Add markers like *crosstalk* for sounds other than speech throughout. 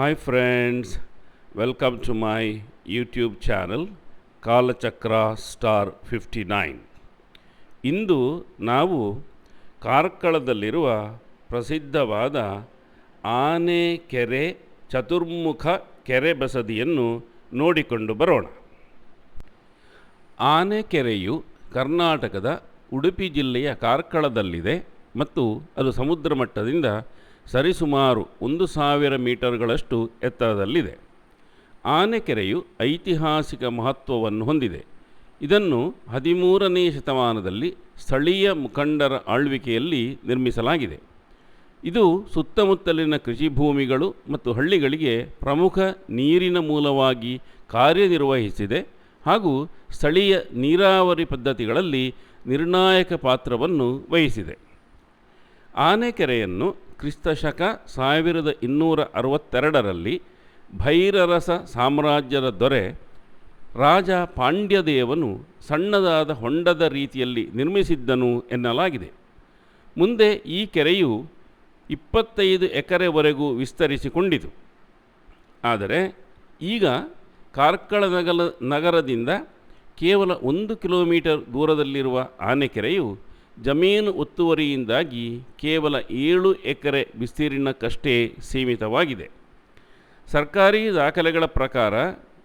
Hi friends welcome to my YouTube channel Kalachakra star fifty nine ಇಂದು ನಾವು ಕಾರ್ಕಳದಲ್ಲಿರುವ ಪ್ರಸಿದ್ಧವಾದ ಆನೆ ಕೆರೆ ಚತುರ್ಮುಖ ಕೆರೆ ಬಸದಿಯನ್ನು ನೋಡಿಕೊಂಡು ಬರೋಣ. ಆನೆಕೆರೆಯು ಕರ್ನಾಟಕದ ಉಡುಪಿ ಜಿಲ್ಲೆಯ ಕಾರ್ಕಳದಲ್ಲಿದೆ ಮತ್ತು ಅದು ಸಮುದ್ರ ಮಟ್ಟದಿಂದ ಸರಿಸುಮಾರು ಒಂದು ಸಾವಿರ ಮೀಟರ್ಗಳಷ್ಟು ಎತ್ತರದಲ್ಲಿದೆ. ಆನೆಕೆರೆಯು ಐತಿಹಾಸಿಕ ಮಹತ್ವವನ್ನು ಹೊಂದಿದೆ. ಇದನ್ನು ಹದಿಮೂರನೇ ಶತಮಾನದಲ್ಲಿ ಸ್ಥಳೀಯ ಮುಖಂಡರ ಆಳ್ವಿಕೆಯಲ್ಲಿ ನಿರ್ಮಿಸಲಾಗಿದೆ. ಇದು ಸುತ್ತಮುತ್ತಲಿನ ಕೃಷಿ ಭೂಮಿಗಳು ಮತ್ತು ಹಳ್ಳಿಗಳಿಗೆ ಪ್ರಮುಖ ನೀರಿನ ಮೂಲವಾಗಿ ಕಾರ್ಯನಿರ್ವಹಿಸಿದೆ ಹಾಗೂ ಸ್ಥಳೀಯ ನೀರಾವರಿ ಪದ್ಧತಿಗಳಲ್ಲಿ ನಿರ್ಣಾಯಕ ಪಾತ್ರವನ್ನು ವಹಿಸಿದೆ. ಆನೆಕೆರೆಯನ್ನು ಕ್ರಿಸ್ತಶಕ ಸಾವಿರದ ಇನ್ನೂರ ಅರವತ್ತೆರಡರಲ್ಲಿ ಭೈರರಸ ಸಾಮ್ರಾಜ್ಯದ ದೊರೆ ರಾಜ ಪಾಂಡ್ಯದೇವನು ಸಣ್ಣದಾದ ಹೊಂಡದ ರೀತಿಯಲ್ಲಿ ನಿರ್ಮಿಸಿದ್ದನು ಎನ್ನಲಾಗಿದೆ. ಮುಂದೆ ಈ ಕೆರೆಯು ಇಪ್ಪತ್ತೈದು ಎಕರೆವರೆಗೂ ವಿಸ್ತರಿಸಿಕೊಂಡಿತು. ಆದರೆ ಈಗ ಕಾರ್ಕಳ ನಗಲ ನಗರದಿಂದ ಕೇವಲ ಒಂದು ಕಿಲೋಮೀಟರ್ ದೂರದಲ್ಲಿರುವ ಆನೆಕೆರೆಯು ಜಮೀನು ಒತ್ತುವರಿಯಿಂದಾಗಿ ಕೇವಲ ಏಳು ಎಕರೆ ವಿಸ್ತೀರ್ಣಕ್ಕಷ್ಟೇ ಸೀಮಿತವಾಗಿದೆ. ಸರ್ಕಾರಿ ದಾಖಲೆಗಳ ಪ್ರಕಾರ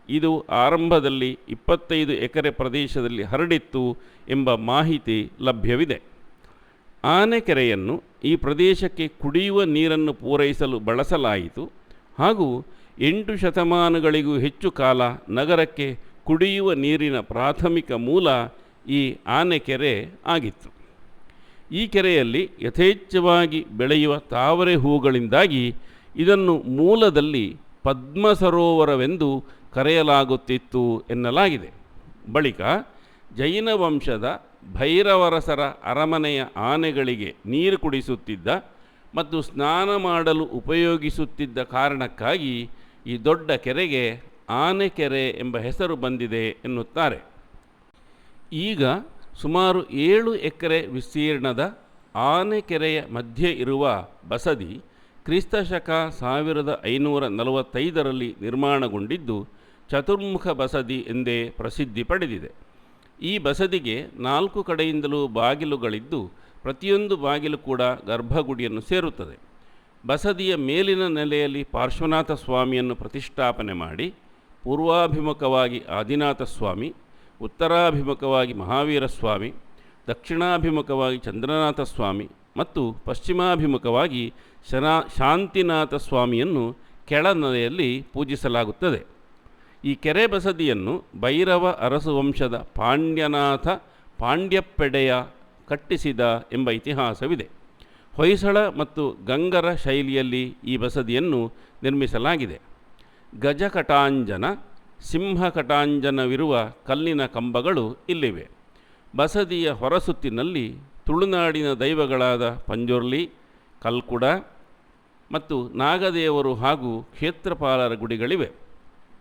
ಇದು ಆರಂಭದಲ್ಲಿ ಇಪ್ಪತ್ತೈದು ಎಕರೆ ಪ್ರದೇಶದಲ್ಲಿ ಹರಡಿತ್ತು ಎಂಬ ಮಾಹಿತಿ ಲಭ್ಯವಿದೆ. ಆನೆಕೆರೆಯನ್ನು ಈ ಪ್ರದೇಶಕ್ಕೆ ಕುಡಿಯುವ ನೀರನ್ನು ಪೂರೈಸಲು ಬಳಸಲಾಯಿತು ಹಾಗೂ ಎಂಟು ಶತಮಾನಗಳಿಗೂ ಹೆಚ್ಚು ಕಾಲ ನಗರಕ್ಕೆ ಕುಡಿಯುವ ನೀರಿನ ಪ್ರಾಥಮಿಕ ಮೂಲ ಈ ಆನೆಕೆರೆ ಆಗಿತ್ತು. ಈ ಕೆರೆಯಲ್ಲಿ ಯಥೇಚ್ಛವಾಗಿ ಬೆಳೆಯುವ ತಾವರೆ ಹೂಗಳಿಂದಾಗಿ ಇದನ್ನು ಮೂಲದಲ್ಲಿ ಪದ್ಮ ಸರೋವರವೆಂದು ಕರೆಯಲಾಗುತ್ತಿತ್ತು ಎನ್ನಲಾಗಿದೆ. ಬಳಿಕ ಜೈನ ವಂಶದ ಭೈರವರಸರ ಅರಮನೆಯ ಆನೆಗಳಿಗೆ ನೀರು ಕುಡಿಸುತ್ತಿದ್ದ ಮತ್ತು ಸ್ನಾನ ಮಾಡಲು ಉಪಯೋಗಿಸುತ್ತಿದ್ದ ಕಾರಣಕ್ಕಾಗಿ ಈ ದೊಡ್ಡ ಕೆರೆಗೆ ಆನೆಕೆರೆ ಎಂಬ ಹೆಸರು ಬಂದಿದೆ ಎನ್ನುತ್ತಾರೆ. ಈಗ ಸುಮಾರು ಏಳು ಎಕರೆ ವಿಸ್ತೀರ್ಣದ ಆನೆಕೆರೆಯ ಮಧ್ಯೆ ಇರುವ ಬಸದಿ ಕ್ರಿಸ್ತಶಕ ಸಾವಿರದ ಐನೂರ ನಲವತ್ತೈದರಲ್ಲಿ ನಿರ್ಮಾಣಗೊಂಡಿದ್ದು ಚತುರ್ಮುಖ ಬಸದಿ ಎಂದೇ ಪ್ರಸಿದ್ಧಿ ಪಡೆದಿದೆ. ಈ ಬಸದಿಗೆ ನಾಲ್ಕು ಕಡೆಯಿಂದಲೂ ಬಾಗಿಲುಗಳಿದ್ದು ಪ್ರತಿಯೊಂದು ಬಾಗಿಲು ಕೂಡ ಗರ್ಭಗುಡಿಯನ್ನು ಸೇರುತ್ತದೆ. ಬಸದಿಯ ಮೇಲಿನ ನೆಲೆಯಲ್ಲಿ ಪಾರ್ಶ್ವನಾಥ ಸ್ವಾಮಿಯನ್ನು ಪ್ರತಿಷ್ಠಾಪನೆ ಮಾಡಿ ಪೂರ್ವಾಭಿಮುಖವಾಗಿ ಆದಿನಾಥ ಸ್ವಾಮಿ ಉತ್ತರಾಭಿಮುಖವಾಗಿ ಮಹಾವೀರ ಸ್ವಾಮಿ, ದಕ್ಷಿಣಾಭಿಮುಖವಾಗಿ ಚಂದ್ರನಾಥ ಸ್ವಾಮಿ ಮತ್ತು ಪಶ್ಚಿಮಾಭಿಮುಖವಾಗಿ ಶನಾ, ಶಾಂತಿನಾಥ ಸ್ವಾಮಿಯನ್ನು ಕೆಳನೆಲೆಯಲ್ಲಿ ಪೂಜಿಸಲಾಗುತ್ತದೆ. ಈ ಕೆರೆ ಬಸದಿಯನ್ನು ಭೈರವ ಅರಸು ವಂಶದ ಪಾಂಡ್ಯನಾಥ ಪಾಂಡ್ಯಪ್ಪೆಡೆಯ ಕಟ್ಟಿಸಿದ ಎಂಬ ಇತಿಹಾಸವಿದೆ. ಹೊಯ್ಸಳ ಮತ್ತು ಗಂಗರ ಶೈಲಿಯಲ್ಲಿ ಈ ಬಸದಿಯನ್ನು ನಿರ್ಮಿಸಲಾಗಿದೆ. ಗಜಕಟಾಂಜನ ಸಿಂಹಕಟಾಂಜನವಿರುವ ಕಲ್ಲಿನ ಕಂಬಗಳು ಇಲ್ಲಿವೆ. ಬಸದಿಯ ಹೊರಸುತ್ತಿನಲ್ಲಿ ತುಳುನಾಡಿನ ದೈವಗಳಾದ ಪಂಜುರ್ಲಿ, ಕಲ್ಕುಡ ಮತ್ತು ನಾಗದೇವರು ಹಾಗೂ ಕ್ಷೇತ್ರಪಾಲರ ಗುಡಿಗಳಿವೆ.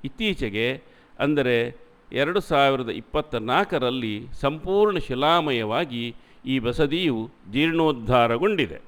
ಇತ್ತೀಚೆಗೆ ಅಂದರೆ ಎರಡು ಸಾವಿರದ ಇಪ್ಪತ್ತ ನಾಲ್ಕರಲ್ಲಿ ಸಂಪೂರ್ಣ ಶಿಲಾಮಯವಾಗಿ ಈ ಬಸದಿಯು ಜೀರ್ಣೋದ್ಧಾರಗೊಂಡಿದೆ.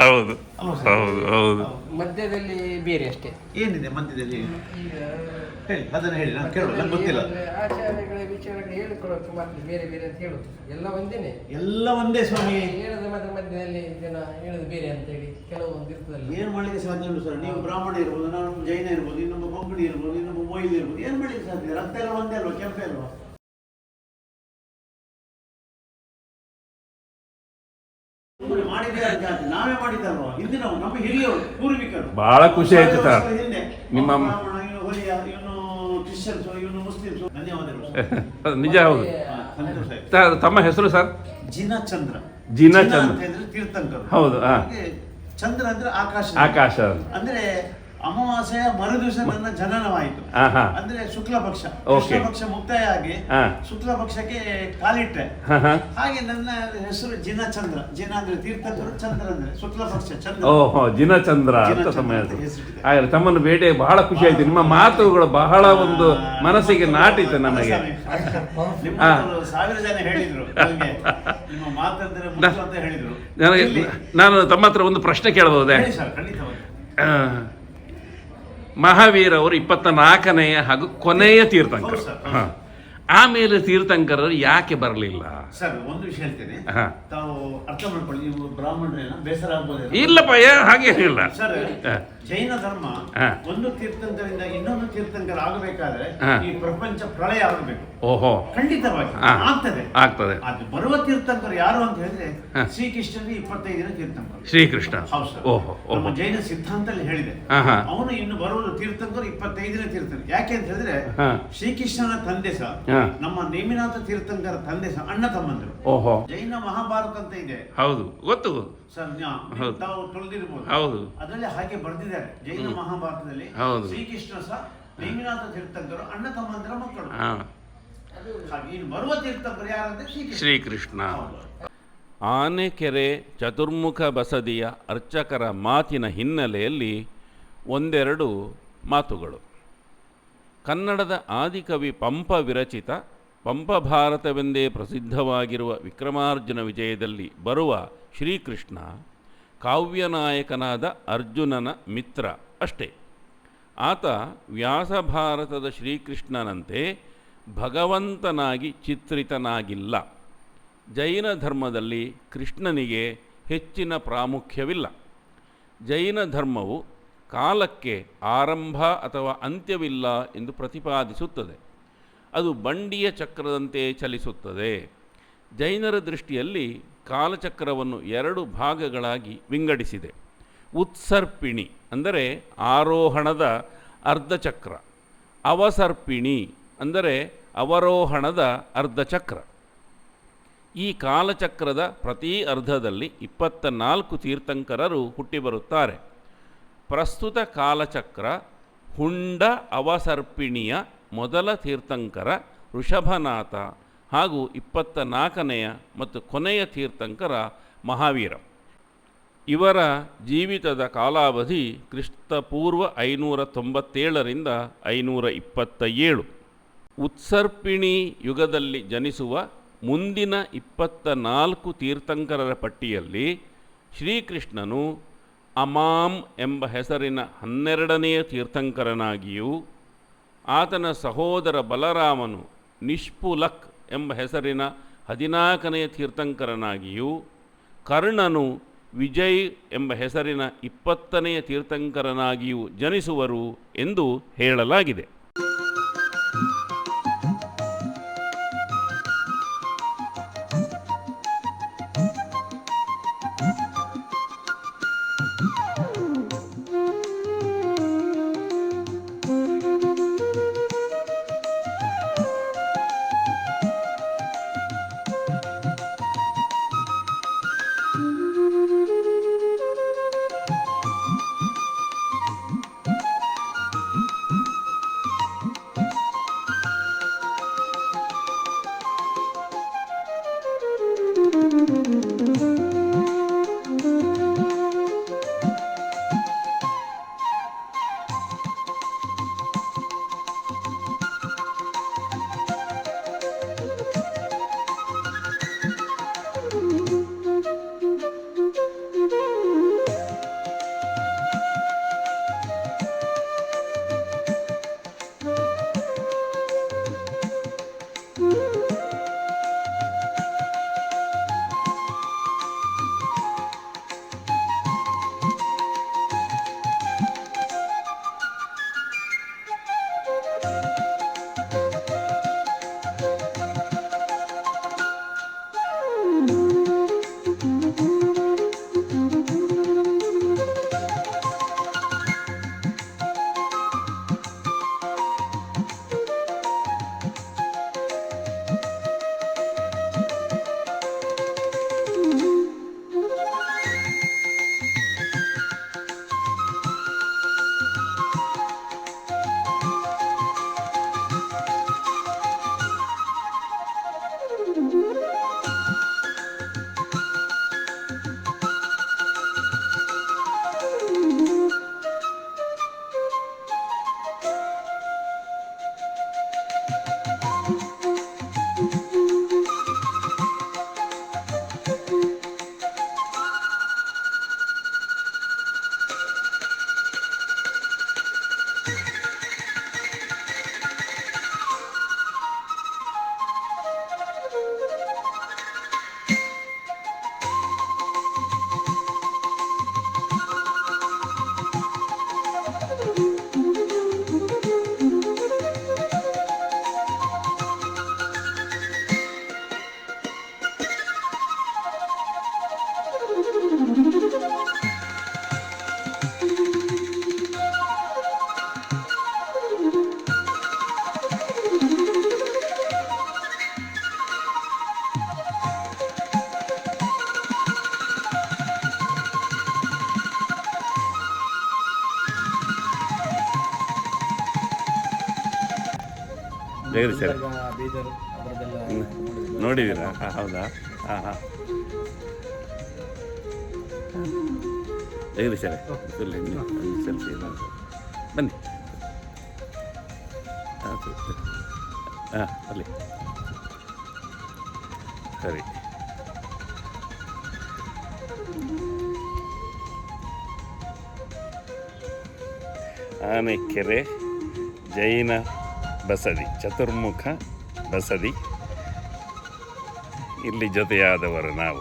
ಹೌದು. ಹೌದು. ಹೌದು ಮಧ್ಯದಲ್ಲಿ ಬೇರೆ ಅಷ್ಟೇ. ಏನಿದೆ ಮಧ್ಯದಲ್ಲಿ? ಈಗ ಹೇಳಿ ಅದನ್ನು ಹೇಳಿ ನಾನು ಕೇಳುವ ನಂಗೆ ಗೊತ್ತಿಲ್ಲ. ಆಚಾರಗಳ ವಿಚಾರಗಳು ಹೇಳಿಕೊಳ್ಳೋಕೆ ಮತ್ತೆ ಬೇರೆ ಬೇರೆ ಅಂತ ಹೇಳುದು. ಎಲ್ಲ ಒಂದೇನೆ? ಎಲ್ಲ ಒಂದೇ ಸ್ವಾಮಿ. ಹೇಳದ ಮಾತ್ರ ಮಧ್ಯದಲ್ಲಿ ಜನ ಹೇಳುದು ಬೇರೆ ಅಂತ ಹೇಳಿ ಕೆಲವೊಂದು ಇರ್ತದಲ್ಲ. ಏನು ಮಾಡ್ಲಿಕ್ಕೆ ಸಾಧ್ಯ ಉಂಟು ಸರ್? ನೀವು ಬ್ರಾಹ್ಮಣ ಇರ್ಬೋದು ನಾನು ಜೈನ ಇರ್ಬೋದು ಇನ್ನೊಬ್ಬ ಕೊಂಕಣಿ ಇರ್ಬೋದು ಇನ್ನೊಬ್ಬ ಮೊಯ್ಲಿ ಇರ್ಬೋದು ಏನು ಮಾಡ್ಲಿಕ್ಕೆ ಸಾಧ್ಯ? ರಕ್ತ ಎಲ್ಲ ಒಂದೇ ಅಲ್ವಾ? ಕೆಂಪೆ ಅಲ್ವಾ? ನಾವೇ ಮಾಡಿದ್ದಲ್ವಾ ನಾವು ನಮ್ಮ ಹಿರಿಯವರು ಪೂರ್ವಿಕರು ಬಹಳ ಖುಷಿ ಆಯ್ತು ಸರ್. ಹಿಂದೆ ನಿಮ್ಮ ಒಬ್ಬ ಬ್ರಾಹ್ಮಣ ಇವನು ಹೊಲಿಯ ಇವನು ಕ್ರಿಶ್ಚಿಯನ್ಸ್ ಇವನು ಮುಸ್ಲಿಮ್ಸ್ ಧನ್ಯವಾದಗಳು ಸರ್. *laughs* ನಿಜ ಹೌದು ಹಾ, ಸಂತೋಷ ಆಯ್ತು. ಸರ್, ತಮ್ಮ ಹೆಸರು ಸರ್ ಜಿನಚಂದ್ರ ಜಿನಚಂದ್ರ. ತೀರ್ಥಂಕರ್ ಹೌದು. ಹಾಗೆ ಚಂದ್ರ ಅಂದ್ರೆ ಆಕಾಶ ಆಕಾಶ ಅಂದ್ರೆ ಅಮಾವಾಸ್ಯೆಯ ಮರುದಿವಸ ನನ್ನ ಜನನವಾಯಿತು. ಹಾ, ಹಾ. ಅಂದ್ರೆ ಶುಕ್ಲ ಪಕ್ಷ. ಕೃಷ್ಣ ಪಕ್ಷ ಮುಕ್ತಾಯ ಆಗಿ ಹಾ. ಶುಕ್ಲ ಪಕ್ಷಕ್ಕೆ ಕಾಲಿಟ್ಟೆ. ಹಾ, ಹಾ. ಹಾಗೆ ನನ್ನ ಹೆಸರು ಜಿನ ಚಂದ್ರ ಜಿನ ಅಂದ್ರೆ ತೀರ್ಥ ಚಂದ್ರ ಅಂದ್ರೆ ಶುಕ್ಲ ಪಕ್ಷ ಚಂದ್ರ. ಓಹೋ ಜಿನಚಂದ್ರ ಅಂತ ಸಮಯ. ಹಾಗಾದ್ರೆ ತಮ್ಮನ್ನು ಭೇಟಿ ಬಹಳ ಖುಷಿ ಆಯ್ತು. ನಿಮ್ಮ ಮಾತುಗಳು ಬಹಳ ಒಂದು ಮನಸ್ಸಿಗೆ ನಾಟಿತು ನಮಗೆ. ಹಾ. ಸಾವಿರ ಜನ ಹೇಳಿದ್ರು. ನಿಮ್ಮ ಮಾತಂದ್ರೆ ಅಂತ ಹೇಳಿದ್ರು. ನಾನು ತಮ್ಮ ಹತ್ರ ಒಂದು ಪ್ರಶ್ನೆ ಕೇಳಬಹುದೇ? ಖಂಡಿತವಾಗಿ. ಆ, ಮಹಾವೀರ ಅವರು ಇಪ್ಪತ್ತ ನಾಲ್ಕನೆಯ ಹಾಗೂ ಕೊನೆಯ ತೀರ್ಥಂಕರ್. ಹಾ. ಆಮೇಲೆ ತೀರ್ಥಂಕರರು ಯಾಕೆ ಬರಲಿಲ್ಲ? ಸರ್ ಒಂದು ವಿಷಯ ಹೇಳ್ತೇನೆ. ತಾವು ಅರ್ಥ ಮಾಡ್ಕೊಳ್ಳಿ ನೀವು ಬ್ರಾಹ್ಮಣರೇನ? ಬೇಸರ ಆಗ್ಬೋದು ಇಲ್ಲಪ್ಪ ಯಾ- ಇಲ್ಲ ಸರ್ ಜೈನ ಧರ್ಮ ಒಂದು ತೀರ್ಥಂಕರಿಂದ ಇನ್ನೊಂದು ತೀರ್ಥಂಕರ ಆಗಬೇಕಾದ್ರೆ ಈ ಪ್ರಪಂಚ ಪ್ರಳಯ ಆಗಬೇಕು. ಓಹೋ. ಖಂಡಿತವಾಗಿ. ಆಗ್ತದೆ. ಆಗ್ತದೆ. ಅದು ಬರುವ ತೀರ್ಥಂಕರು ಯಾರು ಅಂತ ಹೇಳಿದ್ರೆ ಹಾ. ಶ್ರೀಕೃಷ್ಣನಿಗೆ ಇಪ್ಪತ್ತೈದು ದಿನ ತೀರ್ಥಂಕರು. ಶ್ರೀಕೃಷ್ಣ. ಓಹೋ ನಮ್ಮ ಜೈನ ಸಿದ್ಧಾಂತದಲ್ಲಿ ಹೇಳಿದೆ. ಅವನು ಇನ್ನು ಬರುವ ತೀರ್ಥಂಕರು ದಿನ ತೀರ್ಥಂಕರು. ಯಾಕೆ ಅಂತ ಹೇಳಿದ್ರೆ. ಶ್ರೀಕೃಷ್ಣನ ತಂದೆ ಸಹ. ನಮ್ಮ ನೇಮಿನಾಥ ತೀರ್ಥಂಕರ ತಂದೆ ಅಣ್ಣ ತಮ್ಮಂದರು. ಓಹೋ. ಜೈನ ಮಹಾಭಾರತ ಅಂತ ಇದೆ. ಹೌದು. ಗೊತ್ತು. ತಾವು ತೊಳೆದಿರ್ಬೋದು. ಹೌದು. ಅದರಲ್ಲಿ ಹಾಗೆ ಬರೆದಿದ್ದಾರೆ. ಜೈನ ಮಹಾಭಾರತದಲ್ಲಿ. ಶ್ರೀಕೃಷ್ಣ ಸಹ ನೇಮಿನಾಥ ತೀರ್ಥಂಕರು ಅಣ್ಣ ತಮ್ಮಂದಿರ ಮಕ್ಕಳು. ಇನ್ನು ಬರುವ ತೀರ್ಥಂಕರು ಯಾರಂದ್ರೆ ಶ್ರೀಕೃಷ್ಣ. ಆನೆಕೆರೆ ಚತುರ್ಮುಖ ಬಸದಿಯ ಅರ್ಚಕರ ಮಾತಿನ ಹಿನ್ನೆಲೆಯಲ್ಲಿ ಒಂದೆರಡು ಮಾತುಗಳು. ಕನ್ನಡದ ಆದಿಕವಿ ಪಂಪ ವಿರಚಿತ, ಪಂಪ ಭಾರತವೆಂದೇ ಪ್ರಸಿದ್ಧವಾಗಿರುವ ವಿಕ್ರಮಾರ್ಜುನ ವಿಜಯದಲ್ಲಿ ಬರುವ ಶ್ರೀಕೃಷ್ಣ ಕಾವ್ಯನಾಯಕನಾದ ಅರ್ಜುನನ ಮಿತ್ರ ಅಷ್ಟೇ. ಆತ ವ್ಯಾಸಭಾರತದ ಶ್ರೀಕೃಷ್ಣನಂತೆ ಭಗವಂತನಾಗಿ ಚಿತ್ರಿತನಾಗಿಲ್ಲ. ಜೈನ ಧರ್ಮದಲ್ಲಿ ಕೃಷ್ಣನಿಗೆ ಹೆಚ್ಚಿನ ಪ್ರಾಮುಖ್ಯವಿಲ್ಲ. ಜೈನ ಧರ್ಮವು ಕಾಲಕ್ಕೆ ಆರಂಭ ಅಥವಾ ಅಂತ್ಯವಿಲ್ಲ ಎಂದು ಪ್ರತಿಪಾದಿಸುತ್ತದೆ. ಅದು ಬಂಡಿಯ ಚಕ್ರದಂತೆ ಚಲಿಸುತ್ತದೆ. ಜೈನರ ದೃಷ್ಟಿಯಲ್ಲಿ ಕಾಲಚಕ್ರವನ್ನು ಎರಡು ಭಾಗಗಳಾಗಿ ವಿಂಗಡಿಸಿದೆ. ಉತ್ಸರ್ಪಿಣಿ ಅಂದರೆ ಆರೋಹಣದ ಅರ್ಧಚಕ್ರ, ಅವಸರ್ಪಿಣಿ ಅಂದರೆ ಅವರೋಹಣದ ಅರ್ಧಚಕ್ರ. ಈ ಕಾಲಚಕ್ರದ ಪ್ರತಿ ಅರ್ಧದಲ್ಲಿ ಇಪ್ಪತ್ತ ನಾಲ್ಕು ತೀರ್ಥಂಕರರು ಹುಟ್ಟಿಬರುತ್ತಾರೆ. ಪ್ರಸ್ತುತ ಕಾಲಚಕ್ರ ಹುಂಡ ಅವಸರ್ಪಿಣಿಯ ಮೊದಲ ತೀರ್ಥಂಕರ ಋಷಭನಾಥ ಹಾಗೂ ಇಪ್ಪತ್ತ ನಾಲ್ಕನೆಯ ಮತ್ತು ಕೊನೆಯ ತೀರ್ಥಂಕರ ಮಹಾವೀರ. ಇವರ ಜೀವಿತದ ಕಾಲಾವಧಿ ಕ್ರಿಸ್ತಪೂರ್ವ ಐನೂರ ತೊಂಬತ್ತೇಳರಿಂದ ಐನೂರ ಇಪ್ಪತ್ತ ಏಳು ಉತ್ಸರ್ಪಿಣಿ ಯುಗದಲ್ಲಿ ಜನಿಸುವ ಮುಂದಿನ ಇಪ್ಪತ್ತ ನಾಲ್ಕು ತೀರ್ಥಂಕರರ ಪಟ್ಟಿಯಲ್ಲಿ ಶ್ರೀಕೃಷ್ಣನು ಅಮಾಂ ಎಂಬ ಹೆಸರಿನ ಹನ್ನೆರಡನೆಯ ತೀರ್ಥಂಕರನಾಗಿಯೂ ಆತನ ಸಹೋದರ ಬಲರಾಮನು ನಿಷ್ಪುಲಕ್ ಎಂಬ ಹೆಸರಿನ ಹದಿನಾಲ್ಕನೆಯ ತೀರ್ಥಂಕರನಾಗಿಯೂ ಕರ್ಣನು ವಿಜಯ್ ಎಂಬ ಹೆಸರಿನ ಇಪ್ಪತ್ತನೆಯ ತೀರ್ಥಂಕರನಾಗಿಯೂ ಜನಿಸುವರು ಎಂದು ಹೇಳಲಾಗಿದೆ. ನೋಡಿದ್ದೀರಾ ಹಾಂ, ಹೌದಾ? ಹಾಂ ಹಾಂ. ಜಗದೀಶರೇ ಇಲ್ಲಿ ಇಲ್ಲಿ ಸೆಲ್ಫಿ ಬನ್ನಿ. ಹಾಂ ಹಾಂ ಅಲ್ಲಿ ಸರಿ. ಆನೆಕೆರೆ ಜೈನ ಬಸದಿ, ಚತುರ್ಮುಖ ಬಸದಿ. ಇಲ್ಲಿ ಜೊತೆಯಾದವರು ನಾವು.